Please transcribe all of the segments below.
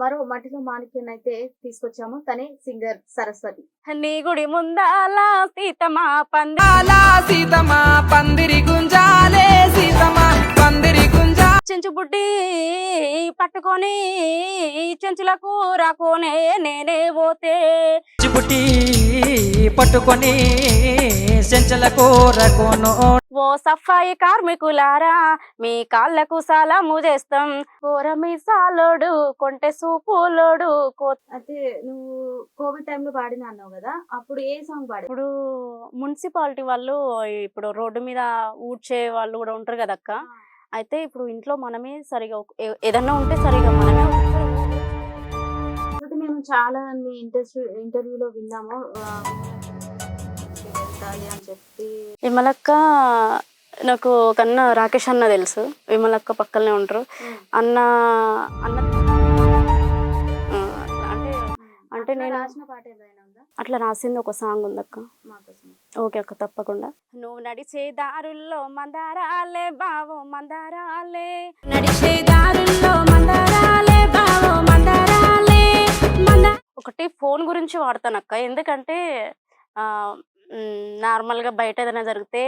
మరో మట్టిలో మాణిక్యం అయితే తీసుకొచ్చాము. తనే సింగర్ సరస్వతి. నీ గుడి ముందాల సీతమా పంది అలా సీతమా పందిరి గుంజాలే సీతమా పందిరి గుంజా చెంచు బుడ్డి పట్టుకొని చెంచులకు రాకోనే నేనే పోతే. చిబుటి పట్టుకొని సెంచల కూరకోను ఓ సఫాయి కార్మికులారా మీ కాళ్ళకు సలాము చేస్తాం. మీ సాలోడు కొంటె సూపులోడు అయితే నువ్వు కోవిడ్ టైంలో పాడిన అన్నావు కదా అప్పుడు ఏ సాంగ్ పాడావు? ఇప్పుడు మున్సిపాలిటీ వాళ్ళు ఇప్పుడు రోడ్డు మీద ఊడ్చే వాళ్ళు కూడా ఉంటారు కదా అక్క. అయితే ఇప్పుడు ఇంట్లో మనమే సరిగా ఏదన్నా ఉంటే సరిగా మనమే మేము చాలా మీ ఇంటర్వ్యూ ఇంటర్వ్యూలో విన్నాము. అని చెప్పి. విమలక్క నాకు ఒక అన్న రాకేష్ అన్న తెలుసు. విమలక్క పక్కనే ఉంటారు. అన్న అన్న అంటే నేను- రాసిన పాట ఏదైనా ఉందా? అట్లా రాసింది ఒక సాంగ్ ఉందక్క. ఓకే అక్క తప్పకుండా. నువ్వు నడిచే దారుల్లో మందారాలే బావో మందారాలే. నడిచే దారుల్లో మందారాలే బావో మందారాలే. మందా ఒకటి ఫోన్ గురించి వాడతానక్క. ఎందుకంటే ఆ నార్మల్గా బయట ఏదైనా జరిగితే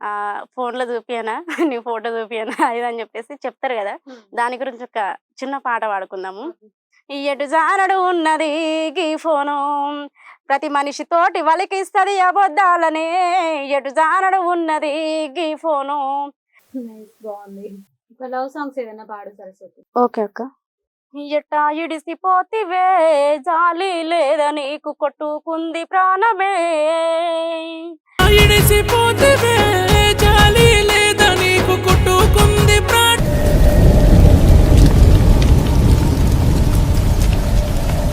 ఆ ఫోన్లో చూపియనా నీ ఫోటో చూపియనా అని చెప్పేసి చెప్తారు కదా! దాని గురించి ఒక చిన్న పాట పాడుకుందాము. ఎటు జానడు ఉన్నది గీ ఫోను. ప్రతి మనిషి తోటి వలికిస్తుంది అబద్ధాలనే. ఎటు జానడు ఉన్నది గీ ఫోను. బాగుంది ఒక లవ్ సాంగ్స్ ఏదైనా పాడు సరస్వతి. ఓకే అక్క. ఎట్టా ఇడిసిపోతివే? జాలి లేదా నీకు కొట్టుకుంది ప్రాణమే? ఇడిసిపోతివే? జాలి